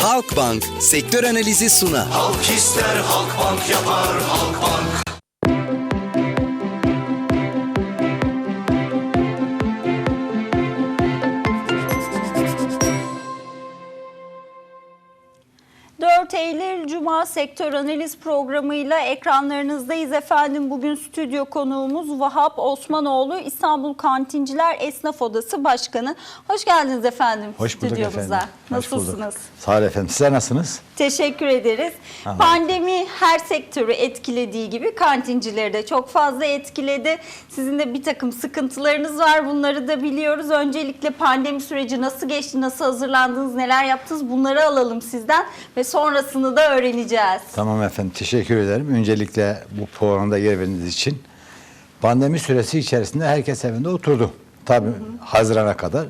Halkbank sektör analizi sunar. Halk ister Halkbank yapar Halkbank. ...4 Eylül Cuma Sektör Analiz programıyla ekranlarınızdayız efendim. Bugün stüdyo konuğumuz Vahap Osmanoğlu, İstanbul Kantinciler Esnaf Odası Başkanı. Hoş geldiniz efendim Hoş bulduk stüdyomuza. efendim. Hoş bulduk. Nasılsınız? Sağ olun efendim. Sizler nasılsınız? Teşekkür ederiz. Aha. Pandemi her sektörü etkilediği gibi kantincileri de çok fazla etkiledi. Sizin de bir takım sıkıntılarınız var. Bunları da biliyoruz. Öncelikle pandemi süreci nasıl geçti, nasıl hazırlandınız, neler yaptınız bunları alalım sizden ve sonrasını da öğreneceğiz. Tamam efendim. Teşekkür ederim. Öncelikle bu programda yer verdiğiniz için. Pandemi süresi içerisinde herkes evinde oturdu. Tabii Haziran'a kadar.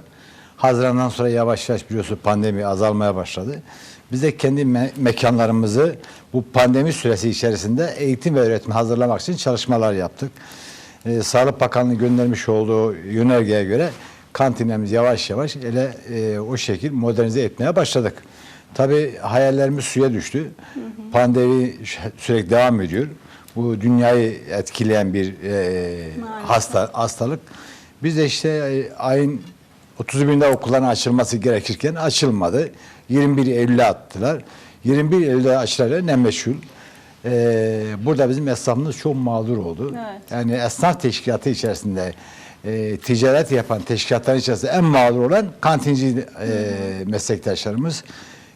Haziran'dan sonra yavaş yavaş biliyorsun pandemi azalmaya başladı. Biz de kendi me- mekanlarımızı bu pandemi süresi içerisinde eğitim ve öğretme hazırlamak için çalışmalar yaptık. Ee, Sağlık Bakanlığı göndermiş olduğu yönergeye göre kantinlerimiz yavaş yavaş ele e, o şekil modernize etmeye başladık. Tabii hayallerimiz suya düştü. Pandemi ş- sürekli devam ediyor. Bu dünyayı etkileyen bir e, hasta hastalık. Biz de işte e, ayın 30 binde okulların açılması gerekirken açılmadı. 21 Eylül'e attılar. 21 Eylül'e açılarla ne meşhur. Ee, burada bizim esnafımız çok mağdur oldu. Evet. Yani esnaf teşkilatı içerisinde e, ticaret yapan teşkilatların içerisinde en mağdur olan kantinci e, meslektaşlarımız.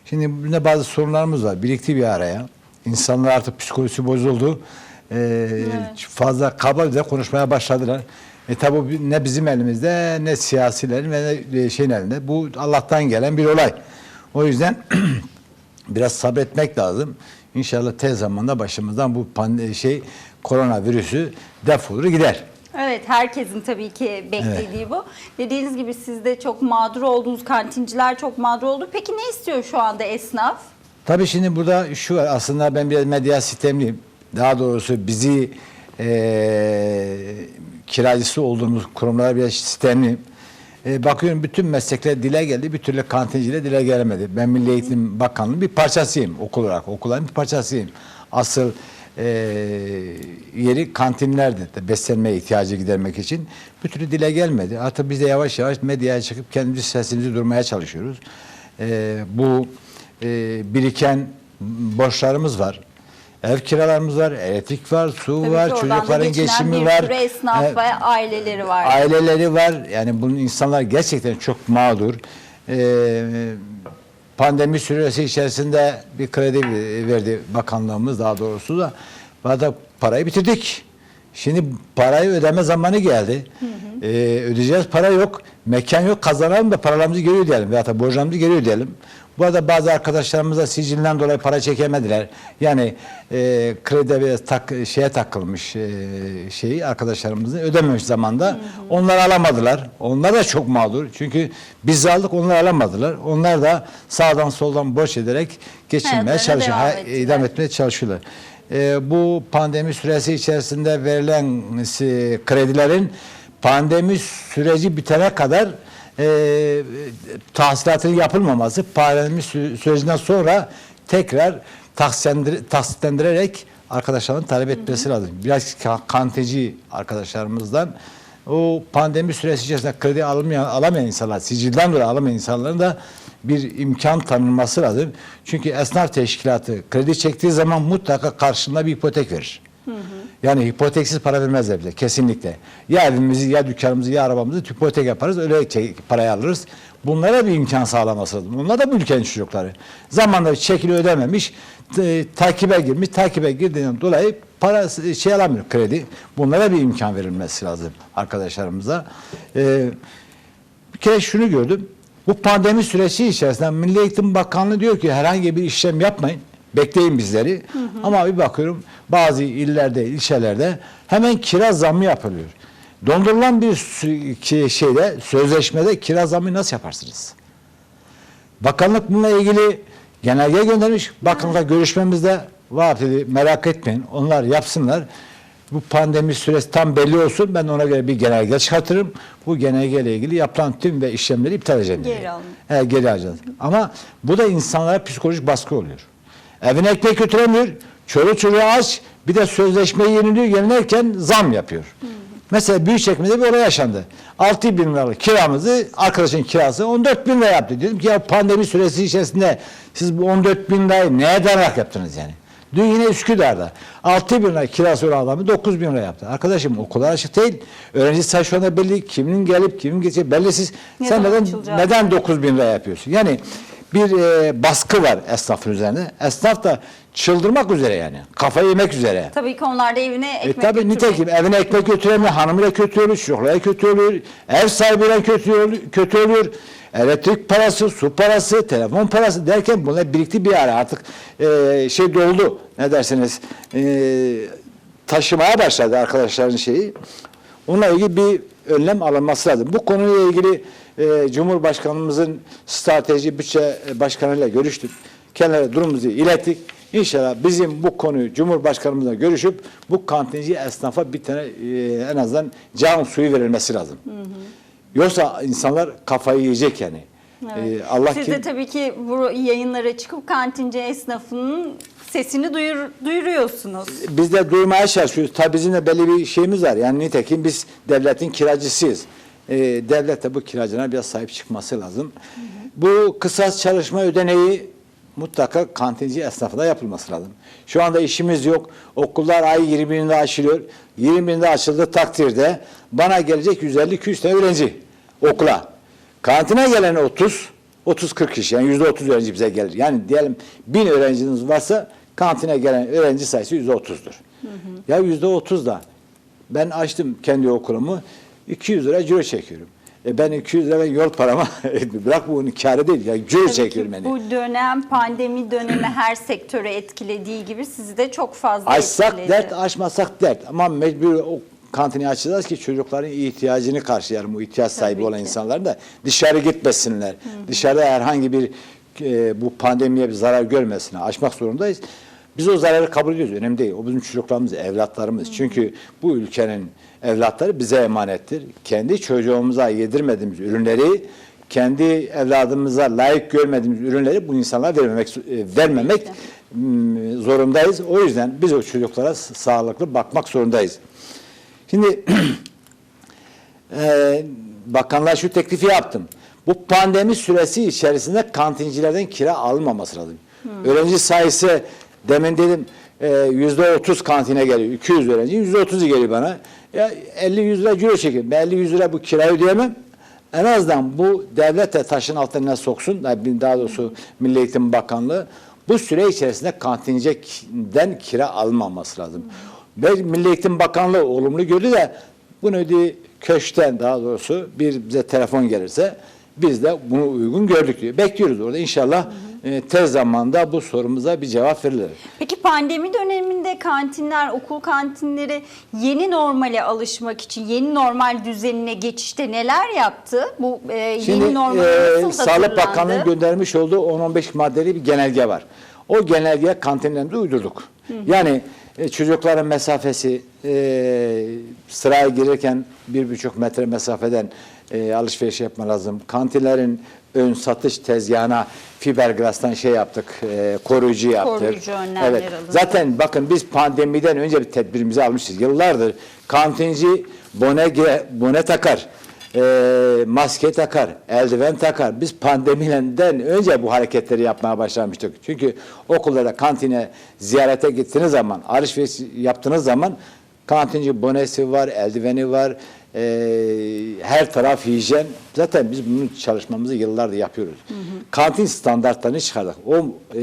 Şimdi bunda bazı sorunlarımız var. Birikti bir araya. İnsanlar artık psikolojisi bozuldu. Ee, Fazla kaba konuşmaya başladılar. E tabi ne bizim elimizde ne siyasilerin ve ne şeyin elinde. Bu Allah'tan gelen bir olay. O yüzden biraz sabretmek lazım. İnşallah tez zamanda başımızdan bu şey koronavirüsü defolur gider. Evet herkesin tabii ki beklediği bu. Dediğiniz gibi siz de çok mağdur oldunuz, kantinciler çok mağdur oldu. Peki ne istiyor şu anda esnaf? Tabii şimdi burada şu var aslında ben biraz medya sistemliyim. Daha doğrusu bizi eee kiracısı olduğumuz kurumlara biraz sistemliyim. E, bakıyorum bütün meslekler dile geldi, bir türlü kantinciler dile gelemedi. Ben Milli Eğitim Bakanlığı'nın bir parçasıyım okul olarak, okulların bir parçasıyım. Asıl eee, yeri kantinlerdi beslenmeye ihtiyacı gidermek için. Bir türlü dile gelmedi. Artık biz de yavaş yavaş medyaya çıkıp kendimiz sesimizi durmaya çalışıyoruz. Eee, bu eee, biriken borçlarımız var. Ev kiralarımız var, elektrik var, su Tabii var, ki oradan da çocukların geçinen geçimi bir var. sürü esnaf e, ve aileleri var. aileleri var. Yani bunun insanlar gerçekten çok mağdur. Ee, pandemi süresi içerisinde bir kredi verdi bakanlığımız daha doğrusu da. Valla parayı bitirdik. Şimdi parayı ödeme zamanı geldi. Ee, ödeyeceğiz para yok. Mekan yok. Kazanalım da paralarımızı geri ödeyelim. Veyahut da borcumuzu geri ödeyelim. Bu arada bazı arkadaşlarımız da sicilinden dolayı para çekemediler. Yani e, kredi biraz tak, şeye takılmış e, şeyi arkadaşlarımızın ödememiş zamanda. Onlar alamadılar. Onlar da çok mağdur. Çünkü biz aldık onlar alamadılar. Onlar da sağdan soldan borç ederek geçinmeye Hayatlarına çalışıyor. devam Ha- ettiler. idam etmeye çalışıyorlar. E, bu pandemi süresi içerisinde verilen e, kredilerin pandemi süreci bitene kadar e, tahsilatının yapılmaması pandemi sü- sürecinden sonra tekrar taksitlendir- taksitlendirerek arkadaşların talep etmesi lazım. Biraz ka- kantici arkadaşlarımızdan o pandemi süresi içerisinde kredi almayan, alamayan insanlar, sicilden dolayı alamayan insanların da bir imkan tanınması lazım. Çünkü esnaf teşkilatı kredi çektiği zaman mutlaka karşılığında bir ipotek verir. Yani hipoteksiz para vermezler bize kesinlikle. Ya evimizi ya dükkanımızı ya arabamızı hipotek yaparız öyle çek- parayı alırız. Bunlara bir imkan sağlaması lazım. Onlar da bu ülkenin çocukları. Zamanında çekili ödememiş, takibe girmiş, takibe girdiğinden dolayı para şey alamıyor kredi. Bunlara bir imkan verilmesi lazım arkadaşlarımıza. Ee, bir kere şunu gördüm. Bu pandemi süreci içerisinde Milli Eğitim Bakanlığı diyor ki herhangi bir işlem yapmayın. Bekleyin bizleri. Ama bir bakıyorum bazı illerde, ilçelerde hemen kira zammı yapılıyor. Dondurulan bir şeyde, sözleşmede kira zammı nasıl yaparsınız? Bakanlık bununla ilgili genelge göndermiş. Bakanlıkla görüşmemizde var dedi merak etmeyin onlar yapsınlar. Bu pandemi süresi tam belli olsun. Ben ona göre bir genelge çıkartırım. Bu genelgeyle ilgili yapılan tüm ve işlemleri iptal edeceğim. Geri alın. He, geri alacağız. Ama bu da insanlara psikolojik baskı oluyor. Evine ekmek götüremiyor. Çoluk çocuğu aç. Bir de sözleşmeyi yeniliyor. Yenilerken zam yapıyor. Mesela Büyükçekmece'de bir olay yaşandı. 6 bin liralık kiramızı arkadaşın kirası 14 bin lira yaptı. Dedim ki ya pandemi süresi içerisinde siz bu 14 bin lirayı neye dayanarak yaptınız yani? Dün yine Üsküdar'da 6 bin lira kirası olan adamı 9 bin lira yaptı. Arkadaşım okullar açık değil. Öğrenci sayısı şu anda belli. Kimin gelip kimin geçecek bellisiz. Ne Sen neden, neden 9 bin lira yapıyorsun? Yani bir e, baskı var esnafın üzerine. Esnaf da çıldırmak üzere yani. Kafayı yemek üzere. Tabii ki onlar da evine E ekmek tabi götürmek. nitekim evine ekmek götüremiyor, hanımıyla kötü oluyor, çocuklara kötü oluyor, ev sahibiyle kötü oluyor, kötü oluyor. Elektrik parası, su parası, telefon parası derken bunlar birikti bir ara artık e, şey doldu ne dersiniz e, taşımaya başladı arkadaşların şeyi. Onunla ilgili bir önlem alınması lazım. Bu konuyla ilgili e, Cumhurbaşkanımızın strateji bütçe başkanıyla görüştük. Kendilerine durumumuzu ilettik. İnşallah bizim bu konuyu Cumhurbaşkanımızla görüşüp bu kantinci esnafa bir tane e, en azından can suyu verilmesi lazım. Yoksa insanlar kafayı yiyecek yani. Evet. E, Allah Siz kim- de tabii ki bu yayınlara çıkıp kantinci esnafının sesini duyur, duyuruyorsunuz. biz de duymaya çalışıyoruz. Tabii bizim de belli bir şeyimiz var. Yani nitekim biz devletin kiracısıyız. Ee, devlet de bu kiracına biraz sahip çıkması lazım. Bu kısas çalışma ödeneği mutlaka kantinci esnafına yapılması lazım. Şu anda işimiz yok. Okullar ay 20'inde açılıyor. 20'inde açıldığı takdirde bana gelecek 150-200 tane öğrenci okula. Kantine gelen 30, 30-40 kişi yani %30 öğrenci bize gelir. Yani diyelim 1000 öğrenciniz varsa kantine gelen öğrenci sayısı %30'dur. Ya %30 da ben açtım kendi okulumu 200 lira ciro çekiyorum. E ben 200 lira yol parama bırak bunun kârı değil. Ya ciro çekiyorum yani. bu dönem pandemi dönemi her sektörü etkilediği gibi sizi de çok fazla Açsak etkiledi. dert, açmasak dert. Ama mecbur o kantini açacağız ki çocukların ihtiyacını karşılayalım. Bu ihtiyaç sahibi Tabii olan ki. insanlar da dışarı gitmesinler. Dışarıda herhangi bir e, bu pandemiye bir zarar görmesine açmak zorundayız. Biz o zararı kabul ediyoruz. Önemli değil. O bizim çocuklarımız, evlatlarımız. Çünkü bu ülkenin evlatları bize emanettir. Kendi çocuğumuza yedirmediğimiz ürünleri kendi evladımıza layık görmediğimiz ürünleri bu insanlara vermemek e, vermemek zorundayız. O yüzden biz o çocuklara sağlıklı bakmak zorundayız. Şimdi e, bakanlar şu teklifi yaptım. Bu pandemi süresi içerisinde kantincilerden kira alınmaması lazım. Öğrenci sayısı demin dedim e, yüzde otuz kantine geliyor. 200 öğrenci yüzde otuzu geliyor bana. Ya 50-100 lira ciro çekiyor. Ben 50-100 lira bu kirayı ödeyemem. En azından bu devlet de taşın altına soksun. Daha doğrusu Milli Eğitim Bakanlığı bu süre içerisinde kantinciden kira almaması lazım. Ve Milli Eğitim Bakanlığı olumlu gördü de bunu ödeyi köşkten daha doğrusu bir bize telefon gelirse biz de bunu uygun gördük diyor. Bekliyoruz orada inşallah e, tez zamanda bu sorumuza bir cevap verilir. Peki pandemi döneminde kantinler, okul kantinleri yeni normale alışmak için yeni normal düzenine geçişte neler yaptı? Bu e, yeni Şimdi normal e, nasıl Sağlık? Bakanlığı'nın göndermiş olduğu 10-15 maddeli bir genelge var. O genelgeye kantinlerimize uydurduk. Yani e, çocukların mesafesi e, sıraya girerken bir buçuk metre mesafeden e, alışveriş yapma lazım. Kantinlerin ön satış tezgahına fiberglass'tan şey yaptık, e, koruyucu yaptık. Koruyucu önlemler evet. alındı. Zaten bakın biz pandemiden önce bir tedbirimizi almışız. Yıllardır kantinci bone, bone takar, e, maske takar, eldiven takar. Biz pandemiden önce bu hareketleri yapmaya başlamıştık. Çünkü okullarda kantine ziyarete gittiğiniz zaman, alışveriş yaptığınız zaman kantinci bonesi var, eldiveni var, e, her taraf hijyen. Zaten biz bunun çalışmamızı yıllardır yapıyoruz. Kantin standartlarını çıkardık. O e,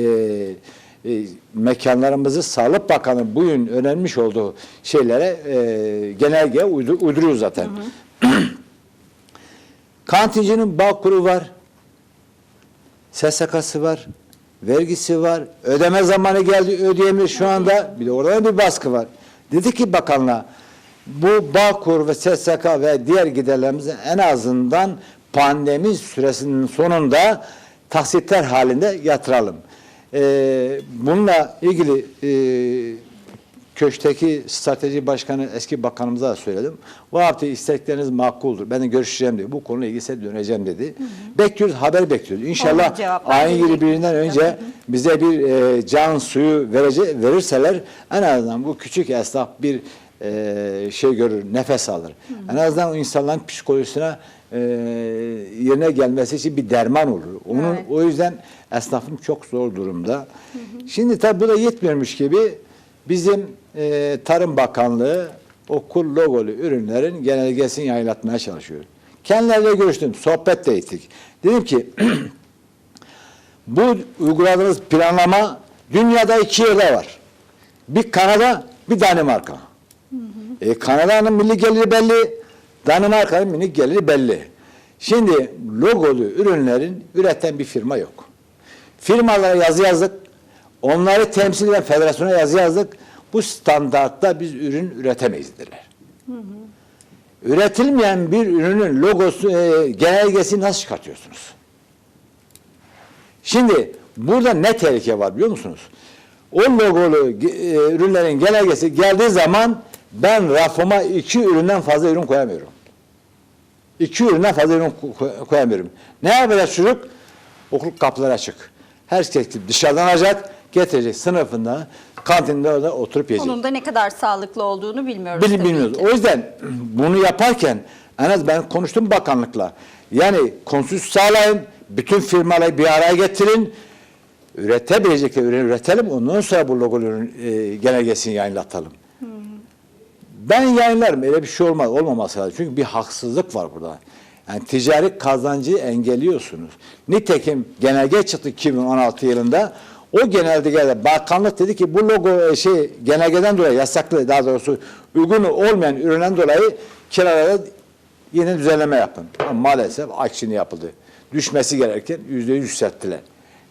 e, mekanlarımızı Sağlık Bakanı bugün önermiş olduğu şeylere e, genelge uydu, uyduruyoruz zaten. Kantincinin bağ kuru var, SSK'sı var, vergisi var, ödeme zamanı geldi ödeyemiyor şu anda. Bir de orada bir baskı var. Dedi ki bakanla bu Bağkur ve SSK ve diğer giderlerimizi en azından pandemi süresinin sonunda taksitler halinde yatıralım. Ee, bununla ilgili e, köşkteki strateji başkanı eski bakanımıza da söyledim. Bu hafta istekleriniz makuldur. Ben de görüşeceğim dedi. Bu konuyla ilgili döneceğim dedi. Bekliyoruz, haber bekliyoruz. İnşallah ayın gelecek 21'inden önce inşallah. bize bir e, can suyu verece, verirseler en azından bu küçük esnaf bir e, şey görür, nefes alır. En azından o insanların psikolojisine e, yerine gelmesi için bir derman olur. Onun Evet. o yüzden esnafım çok zor durumda. Şimdi tabii bu da yetmiyormuş gibi bizim e, Tarım Bakanlığı okul logolu ürünlerin genelgesini yayınlatmaya çalışıyor. Kendileriyle görüştüm, sohbet de ettik. Dedim ki bu uyguladığınız planlama dünyada iki yerde var. Bir Kanada, bir Danimarka. E, Kanada'nın milli geliri belli, Danimarka'nın milli geliri belli. Şimdi logolu ürünlerin üreten bir firma yok. Firmalara yazı yazdık, onları temsil eden federasyona yazı yazdık. Bu standartta biz ürün üretemeyiz dediler. Üretilmeyen bir ürünün logosu, e, genelgesini nasıl çıkartıyorsunuz? Şimdi burada ne tehlike var biliyor musunuz? O logolu e, ürünlerin genelgesi geldiği zaman ben rafıma iki üründen fazla ürün koyamıyorum. İki üründen fazla ürün ko- koyamıyorum. Ne yapacak çocuk? Okul kapıları açık. Herkes dışarıdan alacak, getirecek sınıfında, kantinde orada oturup yiyecek. Onun da ne kadar sağlıklı olduğunu bilmiyoruz. Bil- bilmiyoruz. O yüzden bunu yaparken en az ben konuştum bakanlıkla. Yani konsüs sağlayın, bütün firmaları bir araya getirin, üretebilecekleri ürünü üretelim, ondan sonra bu logo ürün e, genelgesini yayınlatalım. Ben yayınlarım, öyle bir şey olmaz, olmaması lazım. Çünkü bir haksızlık var burada. Yani ticari kazancı engelliyorsunuz. Nitekim genelge çıktı 2016 yılında. O genelgede bakanlık dedi ki bu logo e, şey genelgeden dolayı yasaklı daha doğrusu uygun olmayan üründen dolayı kiralara yeni düzenleme yapın. Ama maalesef aksini yapıldı. Düşmesi gereken yüzde yüz yükselttiler.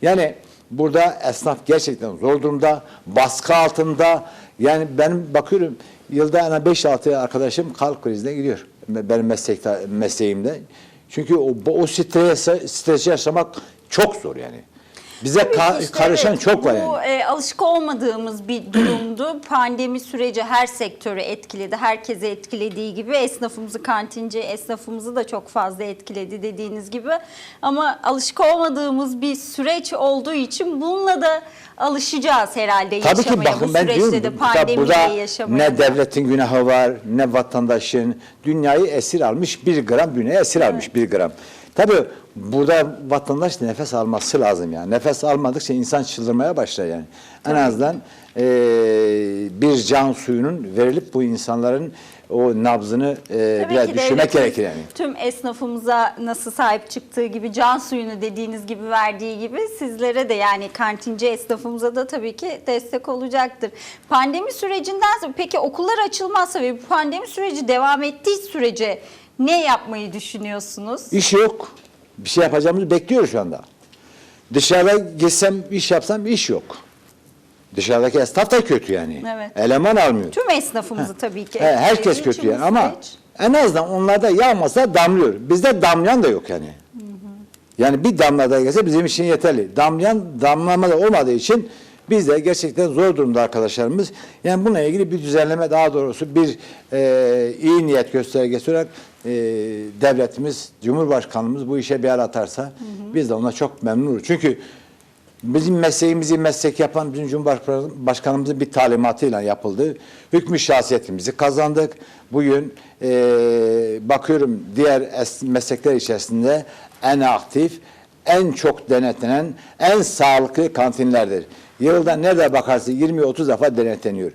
Yani burada esnaf gerçekten zor durumda, baskı altında. Yani benim bakıyorum yılda en az 5-6 arkadaşım kalp krizine gidiyor. Benim meslekta, mesleğimde. Çünkü o, o stresi, stresi yaşamak çok zor yani. Bize Tabii ki ka- işte karışan evet, çok var bu, yani. e, alışık olmadığımız bir durumdu. Pandemi süreci her sektörü etkiledi. Herkese etkilediği gibi esnafımızı, kantinci esnafımızı da çok fazla etkiledi dediğiniz gibi. Ama alışık olmadığımız bir süreç olduğu için bununla da alışacağız herhalde Tabii ki yaşamaya. bakın bu ben diyorum de ki pandemiyle burada yaşamaya. ne devletin günahı var ne vatandaşın dünyayı esir almış bir gram dünyayı esir almış bir gram. Tabii burada vatandaş da nefes alması lazım yani. Nefes almadıkça insan çıldırmaya başlar yani. En azından eee, bir can suyunun verilip bu insanların o nabzını Tabii biraz ki düşürmek devletin gerekir yani. Tüm esnafımıza nasıl sahip çıktığı gibi can suyunu dediğiniz gibi verdiği gibi sizlere de yani kantinci esnafımıza da tabii ki destek olacaktır. Pandemi sürecinden peki okullar açılmazsa ve bu pandemi süreci devam ettiği sürece ne yapmayı düşünüyorsunuz? İş yok. Bir şey yapacağımızı bekliyoruz şu anda. Dışarıda geçsem iş yapsam iş yok. Dışarıdaki esnaf da kötü yani. Evet. Eleman almıyor. Tüm esnafımızı tabii ki. He, herkes kötü yani ama en azından onlarda yağmasa damlıyor. Bizde damlayan da yok yani. Yani bir damla da gelse bizim için yeterli. Damlayan damlama da olmadığı için biz de gerçekten zor durumda arkadaşlarımız. Yani bununla ilgili bir düzenleme daha doğrusu bir e, iyi niyet göstergesi olarak e, devletimiz, Cumhurbaşkanımız bu işe bir el atarsa biz de ona çok memnunuz. Çünkü Bizim mesleğimizi meslek yapan bizim Cumhurbaşkanımızın bir talimatıyla yapıldı. Hükmü şahsiyetimizi kazandık. Bugün eee, bakıyorum diğer es- meslekler içerisinde en aktif, en çok denetlenen, en sağlıklı kantinlerdir. Yılda nerede bakarsın 20-30 defa denetleniyor.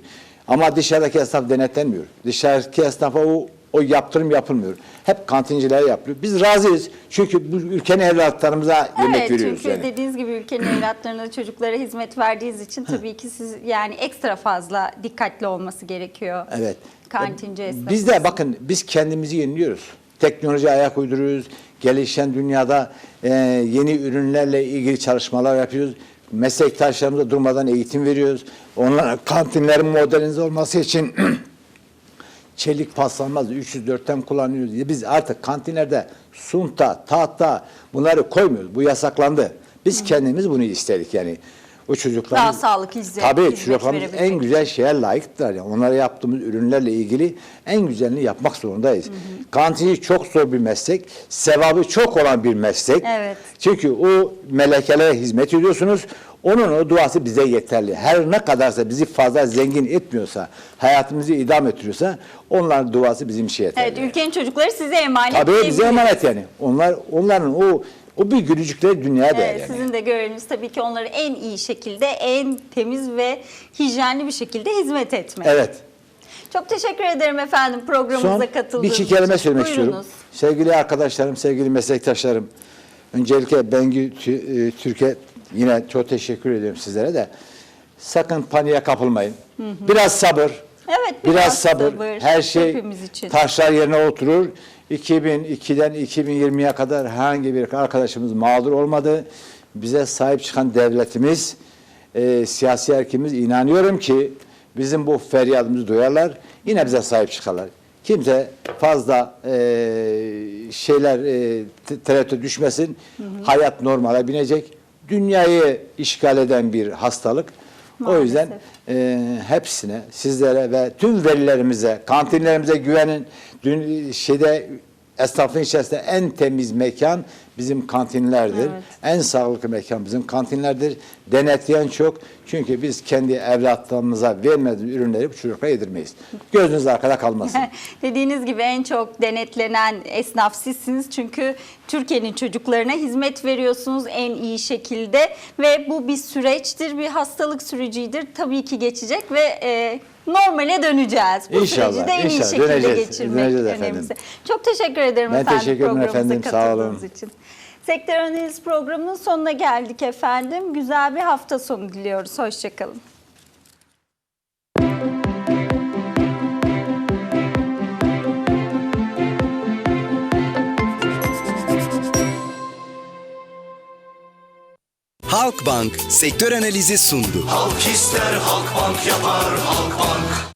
Ama dışarıdaki esnaf denetlenmiyor. Dışarıdaki esnafa o o yaptırım yapılmıyor. Hep kantinciler yapılıyor. Biz razıyız. Çünkü bu ülkenin evlatlarımıza yemek Evet veriyoruz. çünkü yani. dediğiniz gibi ülkenin evlatlarına çocuklara hizmet verdiğiniz için tabii ki siz yani ekstra fazla dikkatli olması gerekiyor. Evet. Kantinci esnafı. Biz de bakın biz kendimizi yeniliyoruz. Teknoloji ayak uyduruyoruz. Gelişen dünyada e, yeni ürünlerle ilgili çalışmalar yapıyoruz. Meslektaşlarımıza durmadan eğitim veriyoruz. Onlara kantinlerin modernize olması için çelik paslanmaz 304'ten kullanıyoruz diye biz artık kantinlerde sunta, tahta bunları koymuyoruz. Bu yasaklandı. Biz kendimiz bunu istedik yani. O çocuklar Daha sağlıklı hizmet- Tabii çocuklarımız en güzel şeye layıktılar. Yani onlara yaptığımız ürünlerle ilgili en güzelini yapmak zorundayız. Kantinci çok zor bir meslek. Sevabı çok olan bir meslek. Evet. Çünkü o melekelere hizmet ediyorsunuz. Onun o duası bize yeterli. Her ne kadarsa bizi fazla zengin etmiyorsa, hayatımızı idam ettiriyorsa onların duası bizim için yeterli. Evet, ülkenin çocukları size emanet. Tabii bize emanet yani. Onlar onların o o bir gülücükleri dünyaya değer Evet, yani. Sizin de göreviniz tabii ki onları en iyi şekilde, en temiz ve hijyenli bir şekilde hizmet etmek. Evet. Çok teşekkür ederim efendim programımıza Son katıldığınız bir iki kelime için. söylemek Buyurunuz. istiyorum. Sevgili arkadaşlarım, sevgili meslektaşlarım. Öncelikle Bengü e, Türkiye yine çok teşekkür ediyorum sizlere de. Sakın paniğe kapılmayın. Biraz sabır. Evet, Biraz, biraz sabır. sabır Her şey için. taşlar yerine oturur. 2002'den 2020'ye kadar herhangi bir arkadaşımız mağdur olmadı. Bize sahip çıkan devletimiz, e, siyasi erkimiz inanıyorum ki bizim bu feryadımızı duyarlar. Yine bize sahip çıkarlar. Kimse fazla e, şeyler e, te- tereddüte düşmesin. Hayat normale binecek. Dünyayı işgal eden bir hastalık. O Maalesef. yüzden e, hepsine, sizlere ve tüm velilerimize, kantinlerimize güvenin. Dün şeyde esnafın içerisinde en temiz mekan bizim kantinlerdir. Evet. En sağlıklı mekan bizim kantinlerdir. Denetleyen çok. Çünkü biz kendi evlatlarımıza vermediğimiz ürünleri bu çocuklara yedirmeyiz. Gözünüz arkada kalmasın. Dediğiniz gibi en çok denetlenen esnaf sizsiniz. Çünkü Türkiye'nin çocuklarına hizmet veriyorsunuz en iyi şekilde. Ve bu bir süreçtir, bir hastalık sürecidir. Tabii ki geçecek ve e, normale döneceğiz. Bu İnşallah, süreci de en iyi inşallah. şekilde Döneceğiz, geçirmek döneceğiz önemlisi. Çok teşekkür ederim Ben efendim teşekkür ederim efendim, sağ olun. için. Sektör Analiz programının sonuna geldik efendim. Güzel bir hafta sonu diliyoruz. Hoşçakalın. Halkbank sektör analizi sundu. Halk ister Halkbank yapar Halkbank